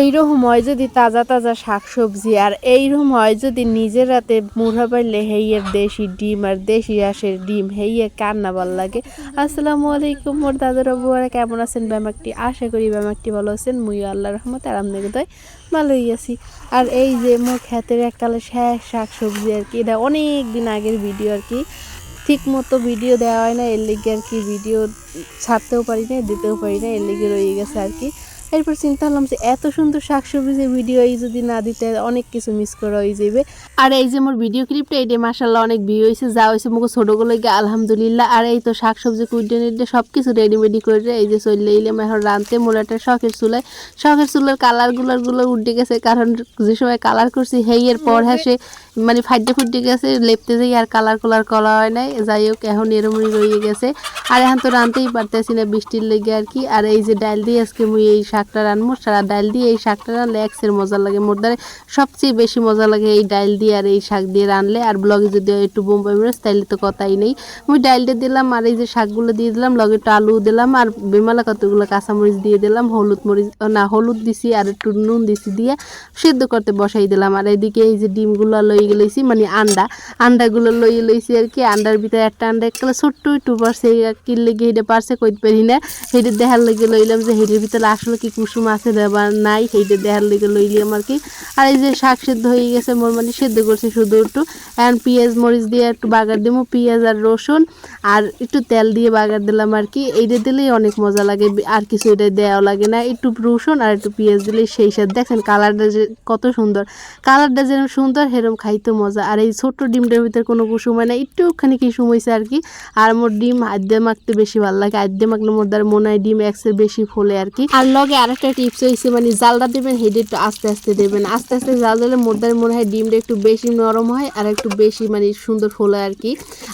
এইরকম হয় যদি তাজা তাজা শাকসবজি আর এইরকম হয় যদি নিজের রাতে মুড়া পাইলে হেইয়ের দেশি ডিম আর দেশি হাঁসের ডিম হেইয়ে কান্না ভালো লাগে। আসসালামু আলাইকুম মোর দাদুর আবুয়ারা কেমন আছেন? ব্যামাকটি আশা করি ব্যামাকটি ভালো আছেন। মুই আল্লাহ রহমত আর আমদের কোথায় ভালোই আছি। আর এই যে মোর ক্ষেতের এককালে শেষ শাকসবজি আর কি, এটা অনেক দিন আগের ভিডিও আর কি। ঠিক মতো ভিডিও দেওয়া হয় না, এর লিগে আর কি ভিডিও ছাড়তেও পারি না দিতেও পারি না এর লিগে রয়ে গেছে আর কি। এরপর চিন্তা করলাম যে এত সুন্দর শাকসবজির ভিডিও এই যদি না দিতে, অনেক কিছু মিস করা হয়ে যাবে আর এই যে মোর ভিডিও ক্লিপটা এইটা মাসাল্লাহ অনেক ভিউ হয়েছে যা হয়েছে মুখে ছোটোগুলো গিয়ে আলহামদুলিল্লাহ। আর এই তো শাকসবজি কুইডে নিডে সব কিছু রেডিমেডি করে এই যে চললে এলাম এখন রানতে মোলাটা শখের চুলায় শখের চুলার কালারগুলারগুলো উঠে গেছে। কারণ যে সময় কালার করছি হেইয়ের পর হ্যাঁ সে মানে ফাইডে ফুটে গেছে, লেপতে যাই আর কালার কালার করা হয় নাই। যাই হোক, এখন এরমই রয়ে গেছে। আর এখন তো রানতেই পারতেছি না বৃষ্টির লেগে আর কি। আর এই যে ডাল দিয়ে আজকে মুই এই শাকটা রানবো, সারা ডাল দিয়ে এই শাকটা রানলে এক্সের মজা লাগে। মোর দ্বারা সবচেয়ে বেশি মজা লাগে এই ডাল দিয়ে আর এই শাক দিয়ে রানলে। আর ব্লগে যদি একটু বোম্বাই মরিচ তাইলে তো কথাই নেই। মুই ডালটা দিলাম আর এই যে শাকগুলো দিয়ে দিলাম, লগে একটু আলু দিলাম আর বেমালা কতগুলো কাঁচামরিচ দিয়ে দিলাম, হলুদ মরিচ না, হলুদ দিছি আর একটু নুন দিছি দিয়ে সেদ্ধ করতে বসাই দিলাম। আর এদিকে এই যে ডিমগুলো লই লইছি মানে আন্ডা, আন্ডাগুলো লই লইছি আর কি। আন্ডার ভিতরে একটা আন্ডা একটা ছোট্ট একটু পারছে কিনলে গিয়ে হেঁটে পারছে, কইতে পারি না। হেঁটে দেখার লেগে লইলাম যে হেঁটের ভিতরে আসলে কি কুসুম আছে, দেবার নাই হেঁটে দেখার লেগে লইলাম আর কি। আর এই যে শাক সেদ্ধ হয়ে গেছে, মোর মানে সেদ্ধ করছি শুধু একটু। এখন পেঁয়াজ, মরিচ দিয়ে একটু বাগার দিব পেঁয়াজ আর রসুন, আর একটু তেল দিয়ে বাগার দিলাম আর কি। এইটা দিলেই অনেক মজা লাগে, আর কিছু এটা দেওয়া লাগে না। একটু রসুন আর একটু পেঁয়াজ দিলেই সেই সাথে দেখেন কালারটা যে কত সুন্দর। কালারটা যেরকম সুন্দর, সেরকম খাইতে মজা। আর এই ছোট্ট ডিমটার ভিতরে কোনো কুসুম হয় না, একটুখানি কি সময়ছে আর কি। আর মোর ডিম আদ্যে মাখতে বেশি ভালো লাগে। আদ্যে মাখলে মোর দ্বারা মনে হয় ডিম এক্সের বেশি ফোলে আর কি। আর লগে আরেকটা টিপস হয়েছে মানে জালটা দেবেন, হেডে আস্তে আস্তে দেবেন। আস্তে আস্তে জাল দিলে দ্বারা মনে হয় ডিমটা একটু বেশি নরম হয় আর একটু বেশি মানে সুন্দর ফোলে আর কি।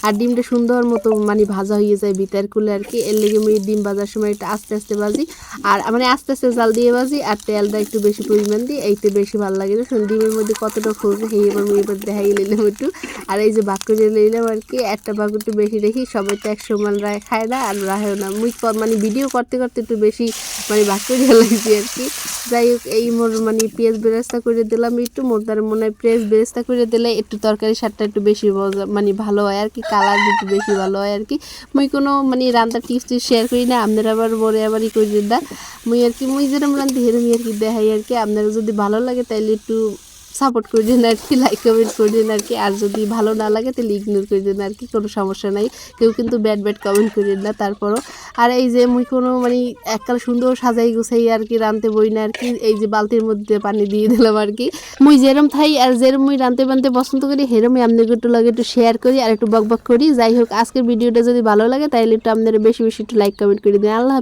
আর ডিমটা সুন্দর মতো মানে ভাজা হয়ে যায় ভিতর কুলে আর কি। এর লেগে আমি ডিম ভাজার সময় একটু আস্তে আস্তে ভাজি। আর মানে আস্তে আস্তে জাল দিয়ে ভাজি আর তেলটা একটু বেশি পরিমাণ দিই, এইতে বেশি ভালো লাগে শুন, ডিমের মধ্যে কতটা ফুলছে সেই এবার আমি এবার দেখাই নিলাম একটু। আর এই যে বাক্য যে নিলাম আর কি, একটা বাক্য একটু বেশি রেখি সবাই তো এক সমান রায় খায় না আর রাহেও না। মুই মানে ভিডিও করতে করতে একটু বেশি মানে বাক্য দিয়ে লাগছি আর কি। যাই হোক, এই মোর মানে পেঁয়াজ বেরেস্তা করে দিলাম একটু, মোর তার মনে হয় পেঁয়াজ বেরেস্তা করে দিলে একটু তরকারি স্বাদটা একটু বেশি মানে ভালো হয় আর কি কালার একটু বেশি ভালো হয় আর কি। মুই কোনো মানে রান্নার টিপস টিপস শেয়ার করি না, আপনারা আবার বলে আবার ই করে দিন। মুই আর কি, মুই যেরকম রান্ধি হেরমি আর কি দেখাই আর কি। আপনারা যদি ভালো লাগে তাহলে একটু সাপোর্ট করে দিন আর কি লাইক কমেন্ট করে দিন আর কি। আর যদি ভালো না লাগে, তাহলে ইগনোর করে দিন আর কি, কোনো সমস্যা নাই। কেউ কিন্তু ব্যাড ব্যাড কমেন্ট করে না, তারপরও। আর এই যে মুই কোনো মানে এককাল সুন্দর সাজাই গুছাই আর কি রানতে বই না আর কি, এই যে বালতির মধ্যে পানি দিয়ে দিলাম আর কি। মুই যেরম থাই আর যেরম মুই রানতে বানতে পছন্দ করি হেরমই আপনাকে একটু লাগে একটু শেয়ার করি আর একটু বক বক করি। যাই হোক, আজকের ভিডিওটা যদি ভালো লাগে তাহলে একটু আপনারা বেশি বেশি একটু লাইক কমেন্ট করে দিন। আল্লাহ